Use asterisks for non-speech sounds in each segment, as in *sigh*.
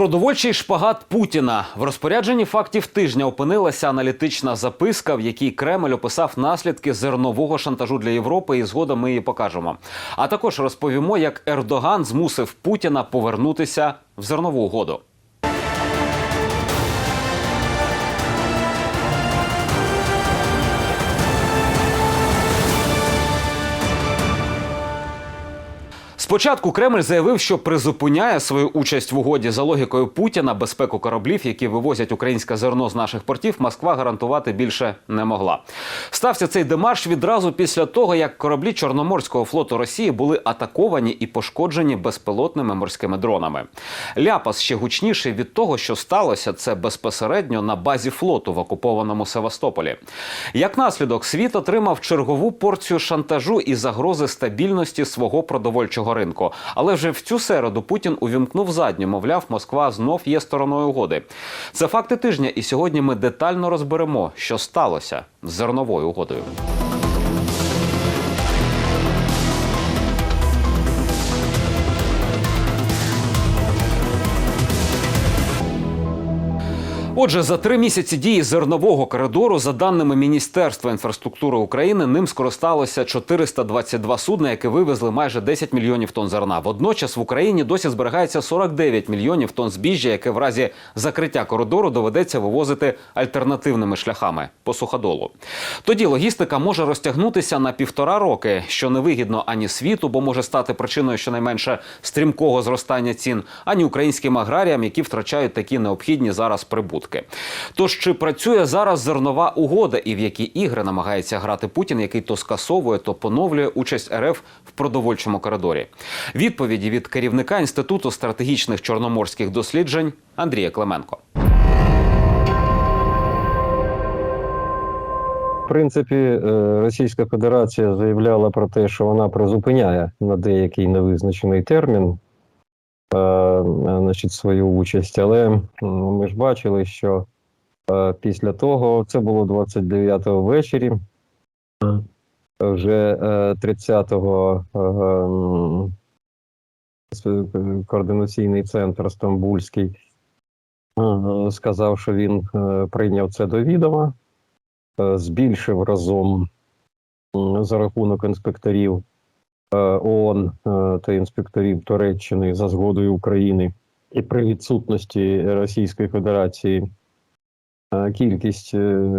Продовольчий шпагат Путіна в розпорядженні фактів тижня опинилася аналітична записка, в якій Кремль описав наслідки зернового шантажу для Європи, і згодом ми її покажемо. А також розповімо, як Ердоган змусив Путіна повернутися в зернову угоду. Спочатку Кремль заявив, що призупиняє свою участь в угоді за логікою Путіна. Безпеку кораблів, які вивозять українське зерно з наших портів, Москва гарантувати більше не могла. Стався цей демарш відразу після того, як кораблі Чорноморського флоту Росії були атаковані і пошкоджені безпілотними морськими дронами. Ляпас ще гучніший від того, що сталося це безпосередньо на базі флоту в окупованому Севастополі. Як наслідок, світ отримав чергову порцію шантажу і загрози стабільності свого продовольчого ринку. Але вже в цю середу Путін увімкнув задню, мовляв, Москва знов є стороною угоди. Це факти тижня, і сьогодні ми детально розберемо, що сталося з зерновою угодою. Отже, за три місяці дії зернового коридору, за даними Міністерства інфраструктури України, ним скористалося 422 судна, які вивезли майже 10 мільйонів тонн зерна. Водночас в Україні досі зберігається 49 мільйонів тонн збіжжя, яке в разі закриття коридору доведеться вивозити альтернативними шляхами по суходолу. Тоді логістика може розтягнутися на півтора роки, що не вигідно ані світу, бо може стати причиною щонайменше стрімкого зростання цін, ані українським аграріям, які втрачають такі необхідні зараз прибутки. Тож чи працює зараз зернова угода, і в які ігри намагається грати Путін, який то скасовує, то поновлює участь РФ в продовольчому коридорі? Відповіді від керівника інституту стратегічних чорноморських досліджень Андрія Клименко. В принципі, е, Російська Федерація заявляла про те, що вона призупиняє на деякий невизначений термін значить, свою участь. Але ми ж бачили, що е, після того це було 29-го ввечері. Вже е, 30-го е, координаційний центр Стамбульський е, сказав, що він е, прийняв це до відома е, збільшив разом за рахунок інспекторів е, ООН е, та інспекторів Туреччини за згодою України і при відсутності Російської Федерації. Е, кількість е,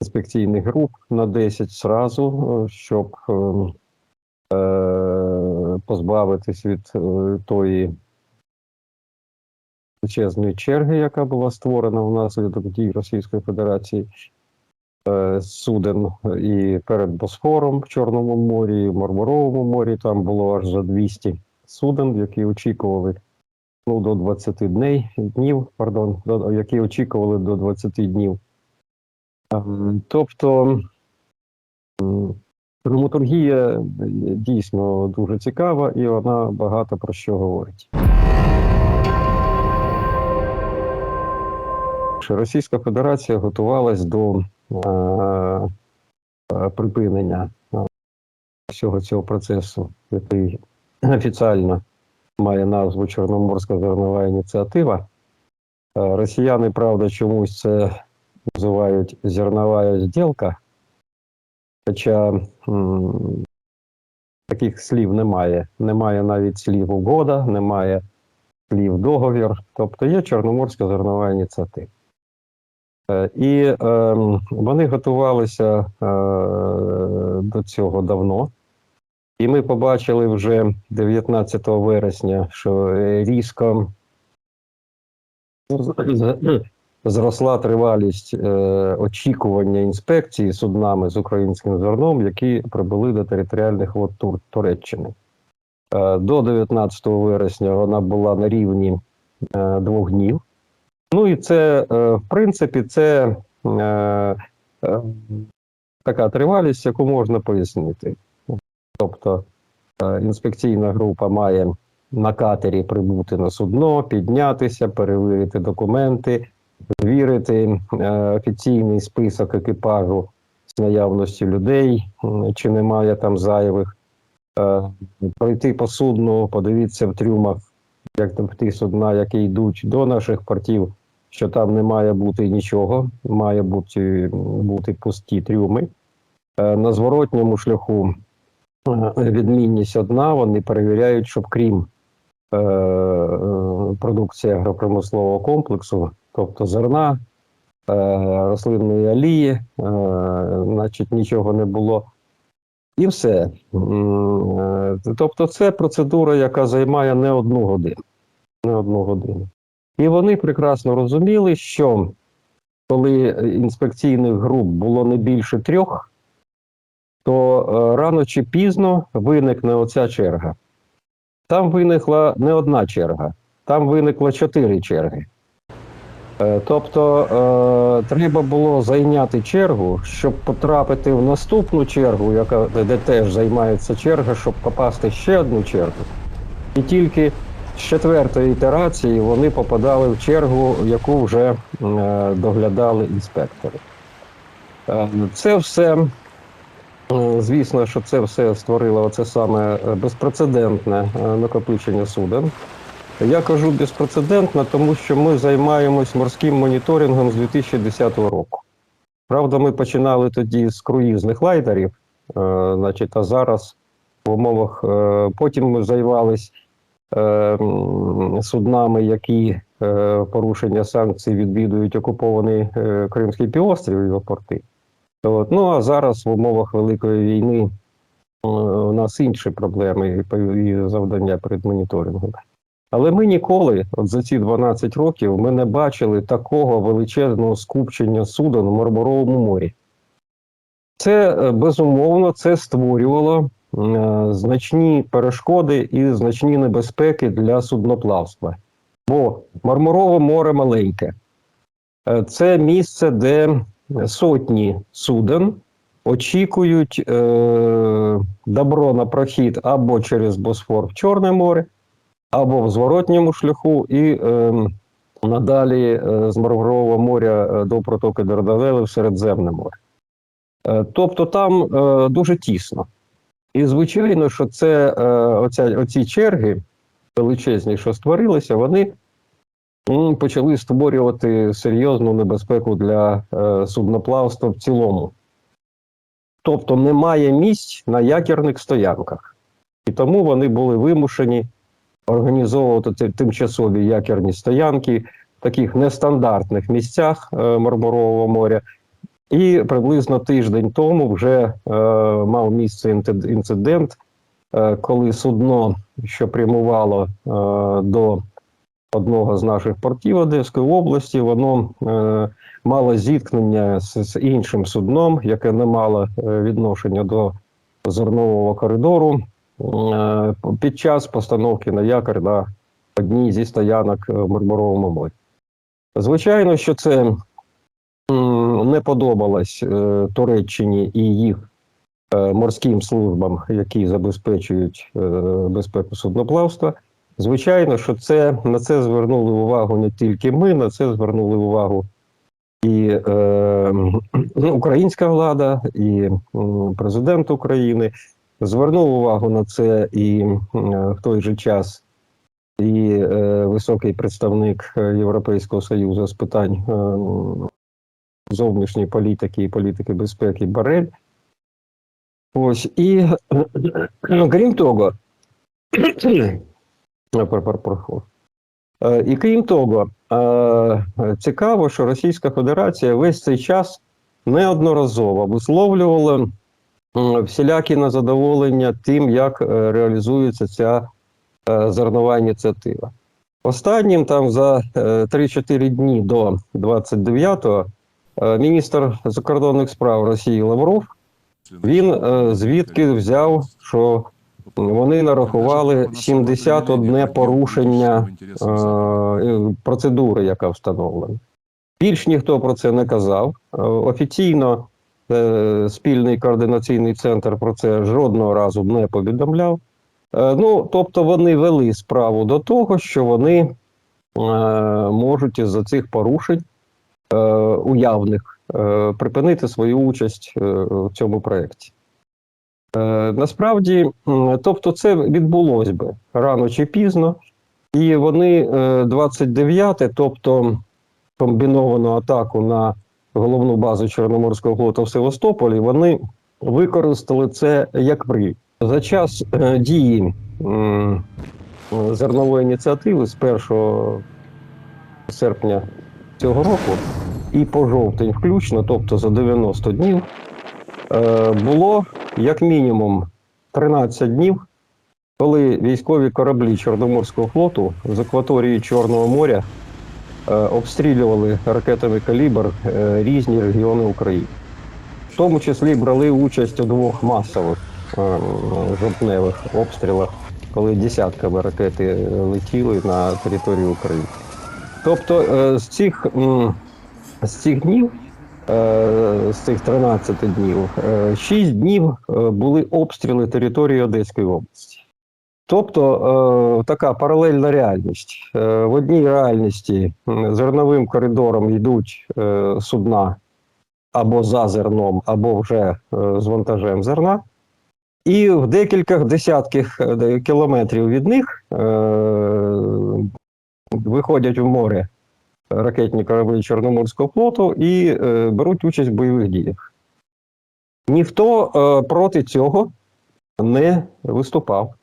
інспекційних груп на 10 зразу, е, щоб е, е, позбавитись від е, тої величезної черги, яка була створена внаслідок дій Російської Федерації. е, суден і перед Босфором в Чорному морі, в Мармуровому морі. Там було аж за 200 суден, які очікували ну, до 20 днів, днів пардон, до, які очікували до 20 днів. Ем, Тобто драматургія дійсно дуже цікава і вона багато про що говорить. Російська Федерація готувалась до е, е, припинення е, всього цього процесу, який офіціально має назву Чорноморська зернова ініціатива. Е, росіяни, правда, чомусь це називають зернова зділка, хоча таких слів немає. Немає навіть слів угода, немає слів договір. Тобто є Чорноморська зернова ініціатива. Е, І е, вони готувалися е, до цього давно. І ми побачили вже 19 вересня, що різко зросла тривалість е, очікування інспекції суднами з українським зерном, які прибули до територіальних вод Тур- Туреччини. Е, До 19 вересня вона була на рівні е, двох днів. Ну і це, е, в принципі, це е, е, така тривалість, яку можна пояснити. Тобто інспекційна група має на катері прибути на судно, піднятися, перевірити документи, звірити е, офіційний список екіпажу з наявності людей, чи немає там зайвих, пройти по судну, подивитися в трюмах як там ті судна, які йдуть до наших портів, що там не має бути нічого, має бути, бути пусті трюми. Е, На зворотньому шляху е, відмінність одна, вони перевіряють, щоб крім е, продукції агропромислового комплексу, тобто зерна, рослинної олії, значить нічого не було. І все. Тобто, це процедура, яка займає не одну годину. Не одну годину. І вони прекрасно розуміли, що коли інспекційних груп було не більше трьох, то е, рано чи пізно виникне оця черга. Там виникла не одна черга, там виникло чотири черги. Е, Тобто е, треба було зайняти чергу, щоб потрапити в наступну чергу, яка де теж займається черга, щоб попасти ще одну чергу. І тільки з четвертої ітерації вони попадали в чергу, яку вже е, доглядали інспектори. Це все, звісно, що це все створило оце саме безпрецедентне накопичення суден. Я кажу безпрецедентно, тому що ми займаємось морським моніторингом з 2010 року. Правда, ми починали тоді з круїзних лайдерів, е, значить, а зараз в умовах е, потім ми займались е, суднами, які порушення санкцій відвідують окупований Кримський півострів і його порти. От. Ну а зараз в умовах Великої війни у нас інші проблеми і завдання перед моніторингом. Але ми ніколи, от за ці 12 років, ми не бачили такого величезного скупчення суден у Мармуровому морі. Це е, безумовно це створювало е, значні перешкоди і значні небезпеки для судноплавства. Бо Мармурове море маленьке. Е, Це місце, де сотні суден очікують е, добро на прохід або через Босфор в Чорне море, або в зворотньому шляху, і е, надалі з Мармурового моря е, до протоки Дарданели в Середземне море. Е, тобто там е, дуже тісно. І звичайно, що це е, оця, оці черги величезні, що створилися, вони почали створювати серйозну небезпеку для е, судноплавства в цілому. Тобто немає місць на якірних стоянках. І тому вони були вимушені організовувати тимчасові якірні стоянки в таких нестандартних місцях е, Мармурового моря. І приблизно тиждень тому вже е, мав місце інцидент, е, коли судно, що прямувало е, до одного з наших портів Одеської області, воно е, мало зіткнення з, з іншим судном, яке не мало е, відношення до зернового коридору під час постановки на якор на одній зі стоянок е, в Мармуровому морі. Звичайно, що це не подобалось е, Туреччині і їх е, морським службам, які забезпечують е, безпеку судноплавства. Звичайно, що це на це звернули увагу не тільки ми, на це звернули увагу і е, *clears throat* українська влада, і президент України. Звернув увагу на це і е, в той же час і е, високий представник е, Європейського Союзу з питань зовнішньої політики і політики безпеки Барель. Ось і *clears throat* ну, крім того, *clears throat* І крім того, цікаво, що Російська Федерація весь цей час неодноразово висловлювала всілякі незадоволення тим, як е, реалізується ця е, зернова ініціатива. Останнім там за е, 3-4 дні до 29-го е, міністр закордонних справ Росії Лавров він е, звідки взяв, що вони нарахували 71 порушення е, е, процедури, яка встановлена. Більш ніхто про це не казав. Е, Офіційно е, спільний координаційний центр про це жодного разу не повідомляв. Е, Ну, тобто вони вели справу до того, що вони е, можуть із-за цих порушень е, уявних е, припинити свою участь е, в цьому проєкті. Е, насправді, тобто, це відбулось би рано чи пізно. І вони е, 29, тобто комбіновану атаку на головну базу Чорноморського флоту в Севастополі, вони використали це як привід. За час е, дії зернової ініціативи з 1 серпня цього року і по жовтень включно, тобто за 90 днів, е, було як мінімум 13 днів, коли військові кораблі Чорноморського флоту з акваторії Чорного моря обстрілювали ракетами калібр е, різні регіони України. В тому числі брали участь у двох масових е, жовтневих обстрілах, коли десятками ракети летіли на територію України. Тобто е, з цих, з цих днів, е, з цих 13 днів, 6 днів е, були обстріли території Одеської області. Тобто е, така паралельна реальність. Е, в одній реальності зерновим коридором йдуть е, судна або за зерном, або вже з вантажем зерна. І в декілька десятків кілометрів від них виходять в море ракетні кораблі Чорноморського флоту і беруть участь в бойових діях. Ніхто проти цього не виступав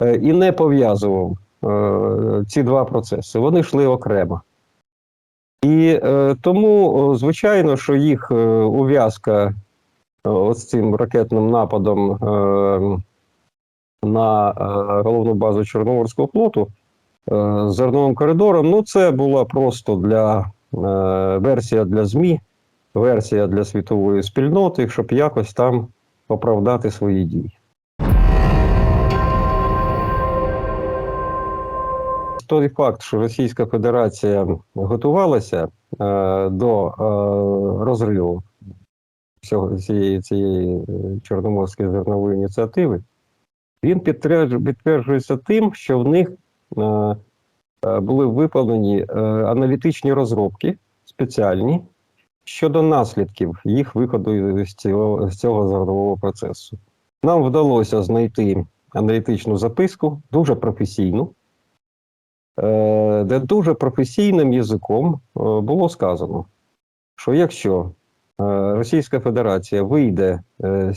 і не пов'язував е, ці два процеси. Вони йшли окремо. І е, тому, звичайно, що їх е, ув'язка е, ось цим ракетним нападом е, на е, головну базу Чорноморського флоту е, з зерновим коридором, ну це була просто для е, версія для ЗМІ, версія для світової спільноти, щоб якось там оправдати свої дії. Той факт, що Російська Федерація готувалася е, до е, розриву всього цієї, цієї е, Чорноморської зернової ініціативи, він підтверджується тим, що в них е, е, були виповнені е, аналітичні розробки спеціальні щодо наслідків їх виходу з цього, з цього зернового процесу. Нам вдалося знайти аналітичну записку, дуже професійну, де дуже професійним язиком е, було сказано, що якщо е, Російська Федерація вийде е,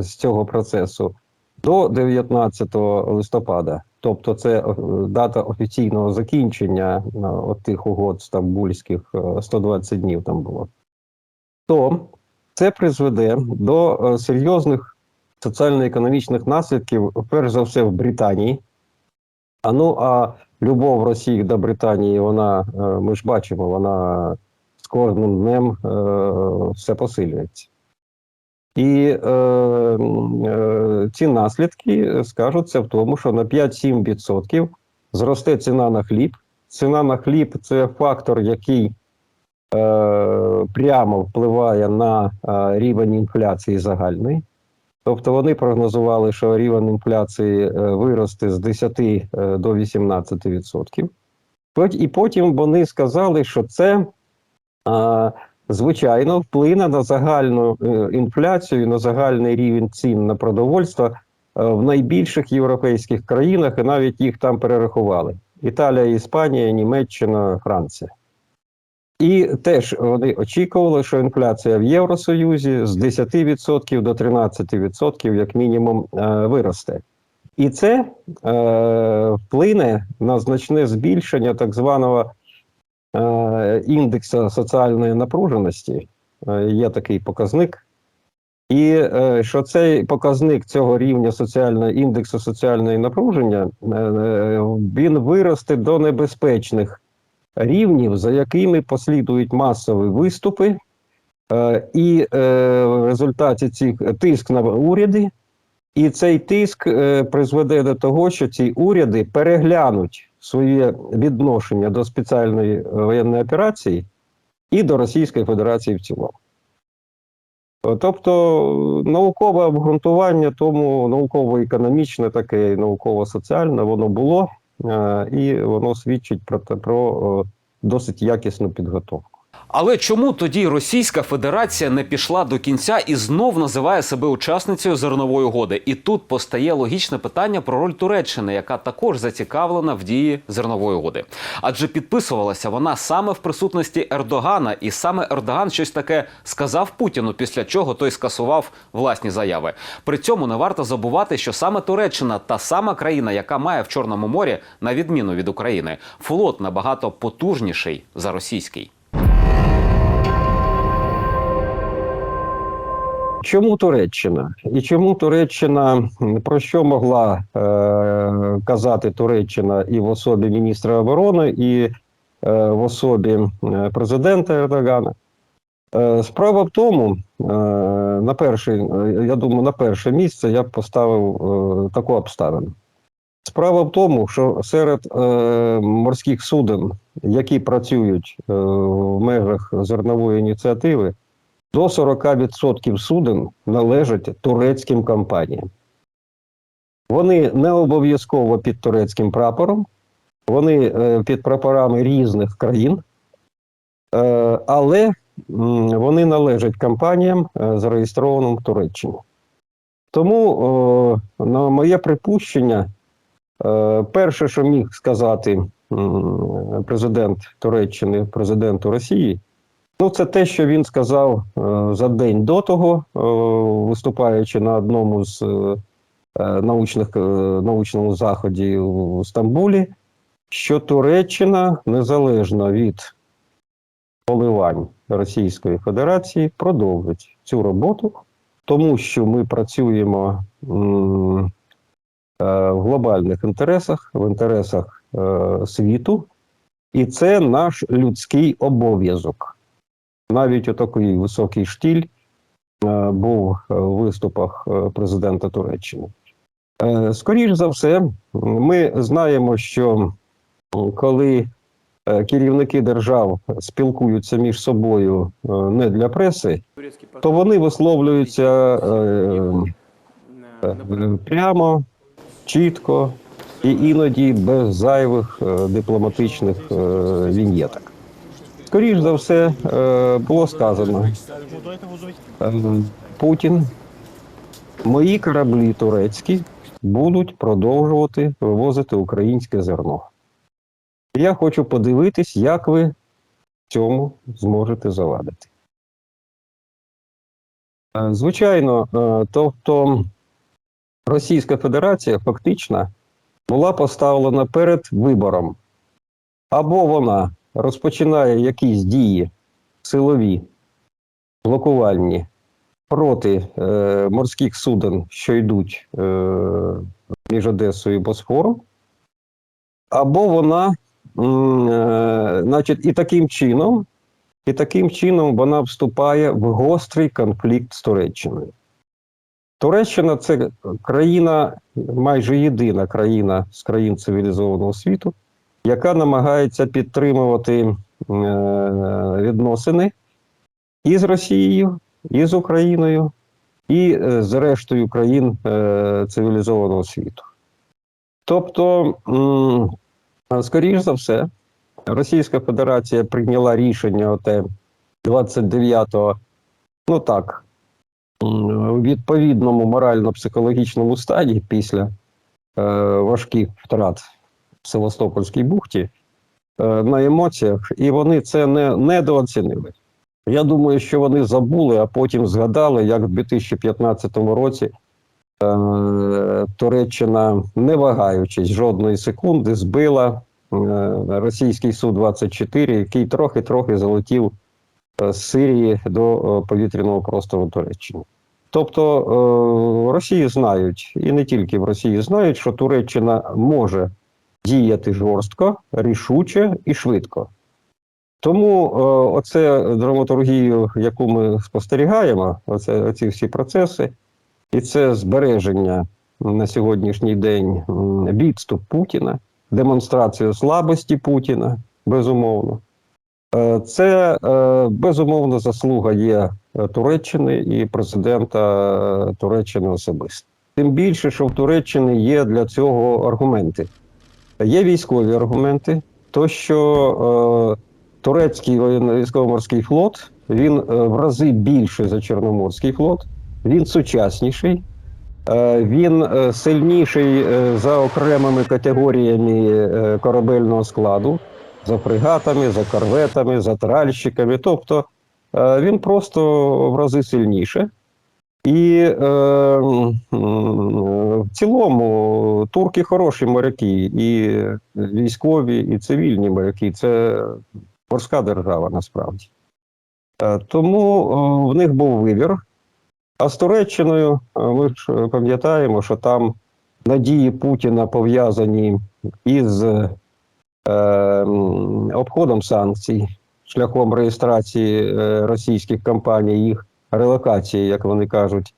з, цього процесу до 19 листопада, тобто це е, дата офіційного закінчення е, тих угод стамбульських, е, 120 днів там було, то це призведе до е, серйозних соціально-економічних наслідків, перш за все, в Британії. А ну а любов Росії до Британії, вона, е, ми ж бачимо, вона з кожним днем е, все посилюється. І е, е, ці наслідки скажуться в тому, що на 5-7% зросте ціна на хліб. Ціна на хліб це фактор, який е, прямо впливає на е, рівень інфляції загальної. Тобто вони прогнозували, що рівень інфляції е, виросте з 10 е, до 18%. І потім вони сказали, що це звичайно вплине на загальну е, інфляцію, на загальний рівень цін на продовольство в найбільших європейських країнах, і навіть їх там перерахували: Італія, Іспанія, Німеччина, Франція. І теж вони очікували, що інфляція в Євросоюзі з 10% до 13% як мінімум е, виросте. І це е, вплине на значне збільшення так званого е, індексу соціальної напруженості. Е, є такий показник. І е, що цей показник цього рівня соціального індексу соціальної напруження е, е, він виросте до небезпечних рівнів, за якими послідують масові виступи, е, і е, в результаті цих тиск на уряди, і цей тиск е, призведе до того, що ці уряди переглянуть своє відношення до спеціальної е, воєнної операції і до Російської Федерації в цілому. Тобто наукове обґрунтування, тому науково-економічне, таке і науково-соціальне, воно було, е, і воно свідчить про, про е, досить якісну підготовку. Але чому тоді Російська Федерація не пішла до кінця і знов називає себе учасницею зернової угоди? І тут постає логічне питання про роль Туреччини, яка також зацікавлена в дії зернової угоди. Адже підписувалася вона саме в присутності Ердогана, і саме Ердоган щось таке сказав Путіну, після чого той скасував власні заяви. При цьому не варто забувати, що саме Туреччина та сама країна, яка має в Чорному морі, на відміну від України, флот набагато потужніший за російський. Чому Туреччина? І чому Туреччина про що могла е, казати Туреччина і в особі міністра оборони, і е, в особі президента Ердогана? Е, справа в тому, е, на перший, е, я думаю, на перше місце я б поставив е, таку обставину. Справа в тому, що серед е, морських суден, які працюють е, в межах зернової ініціативи, до 40% суден належать турецьким компаніям. Вони не обов'язково під турецьким прапором, вони е, під прапорами різних країн, е, але вони належать компаніям, е, зареєстрованим в Туреччині. Тому, на моє припущення, перше, що міг сказати президент Туреччини президенту Росії, Ну, це те, що він сказав е, за день до того, е, виступаючи на одному з е, научних научному заході у Стамбулі, що Туреччина незалежно від поливань Російської Федерації продовжить цю роботу, тому що ми працюємо в глобальних інтересах, в інтересах світу, і це наш людський обов'язок. Навіть у такий високий штіль е, був е, в виступах е, президента Туреччини. Е, Скоріш за все, ми знаємо, що коли е, керівники держав спілкуються між собою е, не для преси, то вони висловлюються е, е, прямо, чітко і іноді без зайвих е, дипломатичних е, віньєток. Скоріш за все, е, було сказано е, Путін, мої кораблі турецькі будуть продовжувати вивозити українське зерно. Я хочу подивитись, як ви цьому зможете завадити. Е, Звичайно, е, тобто Російська Федерація фактично була поставлена перед вибором. Або вона розпочинає якісь дії силові, блокувальні проти е, морських суден, що йдуть е, між Одесою і Босфором, або вона, е, значить, і таким чином, і таким чином вона вступає в гострий конфлікт з Туреччиною. Туреччина це країна, майже єдина країна з країн цивілізованого світу, яка намагається підтримувати е, відносини і з Росією, і з Україною, і е, з рештою країн е, цивілізованого світу. Тобто, скоріш за все, Російська Федерація прийняла рішення оте 29-го, ну так, у відповідному морально-психологічному стані після е, важких втрат в Севастопольській бухті е, на емоціях, і вони це не недооцінили. Я думаю, що вони забули, а потім згадали, як в 2015 році е, Туреччина, не вагаючись жодної секунди, збила е, російський Су-24, який трохи-трохи залетів е, з Сирії до повітряного простору Туреччини. Тобто Росії знають, і не тільки в Росії знають, що Туреччина може діяти жорстко, рішуче і швидко. Тому е, оце драматургію, яку ми спостерігаємо, оце, оці всі процеси, і це збереження на сьогоднішній день відступ Путіна, демонстрація слабості Путіна, безумовно. Е, Це е, безумовно заслуга є Туреччини і президента Туреччини особисто. Тим більше, що в Туреччині є для цього аргументи. Є військові аргументи, то що турецький воєнно- військово-морський флот він е, в рази більший за Чорноморський флот, він сучасніший, е, він е, сильніший е, за окремими категоріями е, корабельного складу, за фрегатами, за корветами, за тральщиками. Тобто е, він просто в рази сильніше. І е, м, в цілому турки хороші моряки, і військові, і цивільні моряки. Це морська держава насправді. Е, Тому е, в них був вибір. А з Туреччиною е, ми ж пам'ятаємо, що там надії Путіна пов'язані із е, обходом санкцій, шляхом реєстрації російських компаній, їх релокації, як вони кажуть,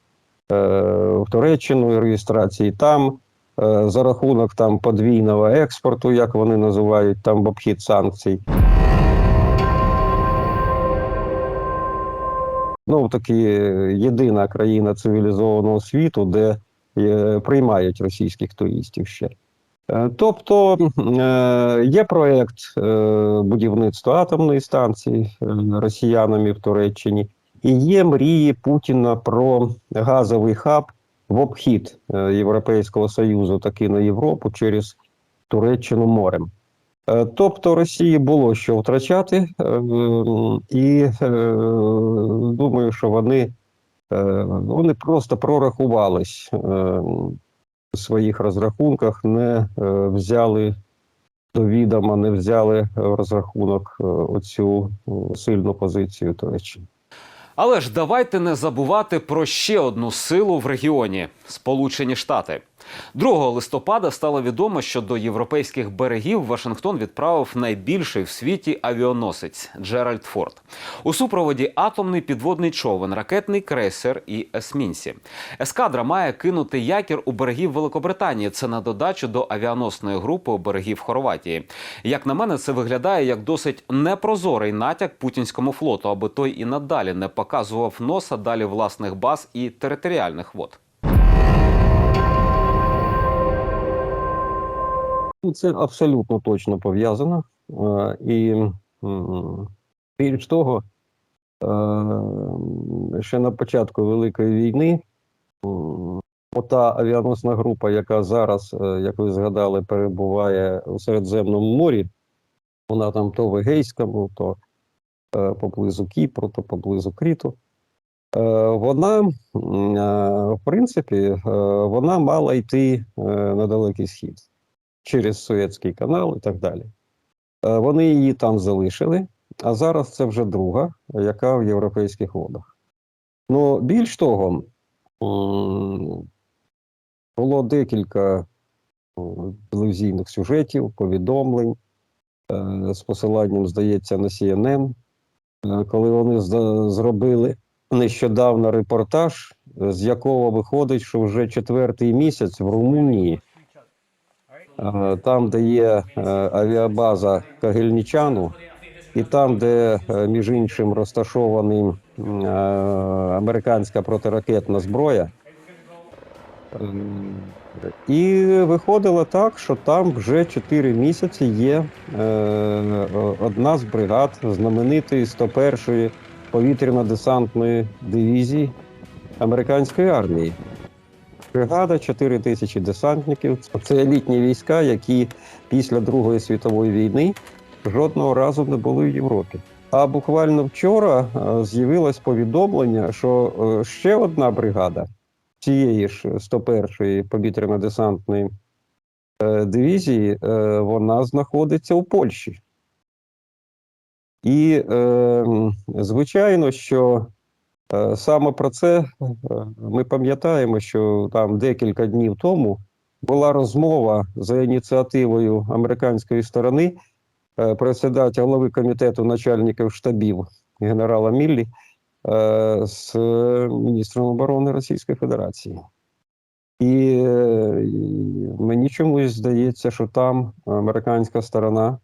в Туреччину реєстрації там, е, за рахунок там подвійного експорту, як вони називають, там в обхід санкцій. Ну, таки єдина країна цивілізованого світу, де е, приймають російських туристів ще. Е, Тобто е, є проєкт е, будівництва атомної станції е, росіянами в Туреччині, і є мрії Путіна про газовий хаб в обхід е, Європейського Союзу, таки на Європу через Туреччину морем. Е, Тобто Росії було що втрачати, е, і думаю, що вони, вони просто прорахувались у своїх розрахунках, не взяли до відома, не взяли в розрахунок оцю сильну позицію Туреччини. Але ж давайте не забувати про ще одну силу в регіоні Сполучені Штати. 2 листопада стало відомо, що до європейських берегів Вашингтон відправив найбільший в світі авіаносець Джеральд Форд у супроводі атомний підводний човен, ракетний крейсер і есмінці. Ескадра має кинути якір у берегів Великобританії. Це на додачу до авіаносної групи у берегів Хорватії. Як на мене, це виглядає як досить непрозорий натяк путінському флоту, аби той і надалі не показував носа далі власних баз і територіальних вод. Ну, Це абсолютно точно пов'язано. Е, І більш того, е, ще на початку Великої війни ота авіаносна група, яка зараз, е, як ви згадали, перебуває у Середземному морі, вона там то в Егейському, то поблизу Кіпру, то поблизу Кріту. Е, Вона, е, в принципі, е, вона мала йти е, на Далекий Схід через Суецький канал і так далі. Е, Вони її там залишили, а зараз це вже друга, яка в європейських водах. Ну, більш того, було декілька телевізійних сюжетів, повідомлень е, з посиланням, здається, на CNN, е, коли вони зробили нещодавно репортаж, е, з якого виходить, що вже четвертий місяць в Румунії Е, там, де є е, авіабаза Кагельнічану, і там, де, е, між іншим, розташована е, американська протиракетна зброя. І виходило так, що там вже 4 місяці є е, одна з бригад знаменитої 101-ї повітряно-десантної дивізії американської армії. Бригада 4 тисячі десантників. Це елітні війська, які після Другої світової війни жодного разу не були в Європі. А буквально вчора е, з'явилось повідомлення, що е, ще одна бригада цієї ж 101-ї повітряно-десантної е, дивізії, е, вона знаходиться у Польщі. І, е, звичайно, що Е, Саме про це е, ми пам'ятаємо, що там декілька днів тому була розмова за ініціативою американської сторони е, председателя голови комітету начальників штабів генерала Міллі з е, міністром оборони Російської Федерації. І е, мені чомусь здається, що там американська сторона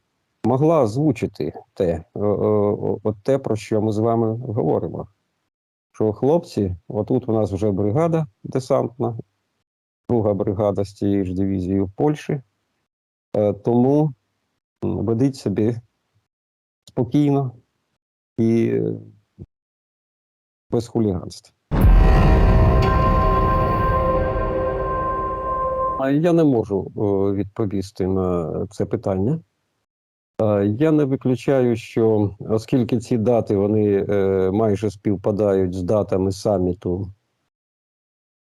могла озвучити те, от те, про що ми з вами говоримо що хлопці, отут у нас вже бригада десантна, друга бригада з цієї ж дивізії в Польщі. Е, Тому ведіть собі спокійно і без хуліганства. А Я не можу відповісти на це питання. Е, Я не виключаю, що оскільки ці дати вони е, майже співпадають з датами саміту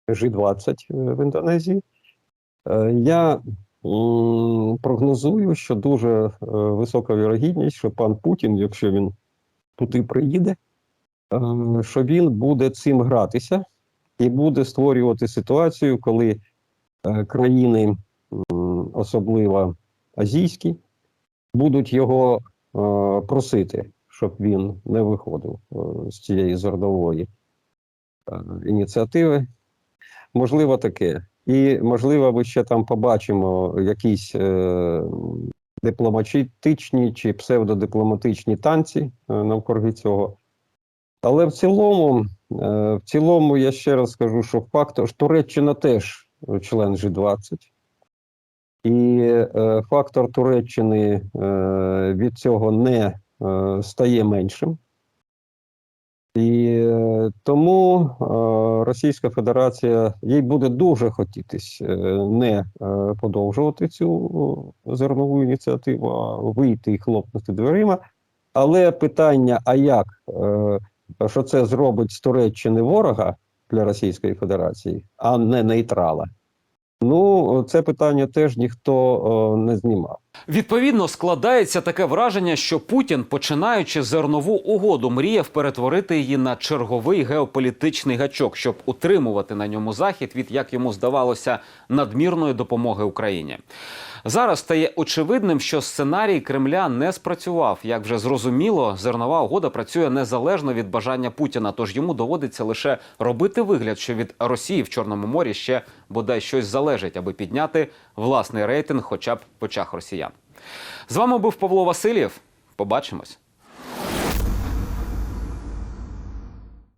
G20 е, в Індонезії, е, я прогнозую, що дуже е, висока вірогідність, що пан Путін, якщо він туди приїде, е, що він буде цим гратися і буде створювати ситуацію, коли е, країни, особливо азійські, будуть його е, просити, щоб він не виходив е, з цієї зернової е, ініціативи. Можливо, таке. І, можливо, ми ще там побачимо якісь е, дипломатичні чи псевдодипломатичні танці навкруги цього. Але в цілому, е, в цілому, я ще раз скажу, що факт, що Туреччина теж член G20. І е, фактор Туреччини е, від цього не стає меншим. І тому Російська Федерація їй буде дуже хотітись не подовжувати цю зернову ініціативу, а вийти і хлопнути дверима. Але питання: а як що це зробить з Туреччини ворога для Російської Федерації, а не нейтрала? Ну, це питання теж ніхто е, не знімав. Відповідно, складається таке враження, що Путін, починаючи зернову угоду, мріяв перетворити її на черговий геополітичний гачок, щоб утримувати на ньому захід від, як йому здавалося, надмірної допомоги Україні. Зараз стає очевидним, що сценарій Кремля не спрацював. Як вже зрозуміло, зернова угода працює незалежно від бажання Путіна, тож йому доводиться лише робити вигляд, що від Росії в Чорному морі ще бодай щось залежить, аби підняти власний рейтинг, хоча б в очах росіян. З вами був Павло Васильєв. Побачимось.